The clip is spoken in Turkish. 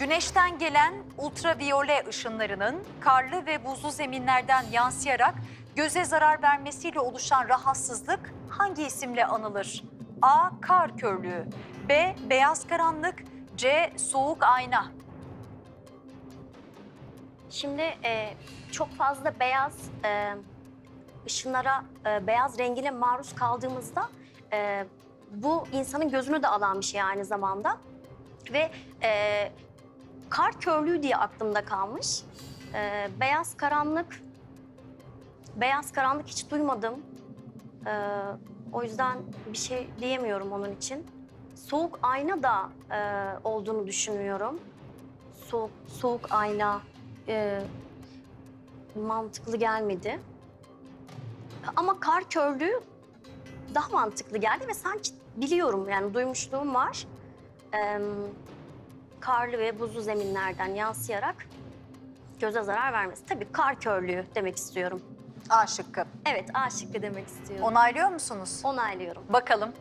Güneşten gelen ultraviyole ışınlarının karlı ve buzlu zeminlerden yansıyarak göze zarar vermesiyle oluşan rahatsızlık hangi isimle anılır? A. Kar körlüğü B. Beyaz karanlık C. Soğuk ayna Şimdi e, çok fazla beyaz e, ışınlara, e, beyaz rengine maruz kaldığımızda e, bu insanın gözünü de alan bir şey aynı zamanda. Ve e, kar körlüğü diye aklımda kalmış. E, beyaz karanlık, beyaz karanlık hiç duymadım. E, o yüzden bir şey diyemiyorum onun için. Soğuk ayna da e, olduğunu düşünüyorum. Soğuk, soğuk ayna e, mantıklı gelmedi. Ama kar körlüğü daha mantıklı geldi ve sanki biliyorum yani duymuşluğum var. E, karlı ve buzlu zeminlerden yansıyarak göze zarar vermesi. Tabii kar körlüğü demek istiyorum. A şıkkı. Evet A şıkkı demek istiyorum. Onaylıyor musunuz? Onaylıyorum. Bakalım.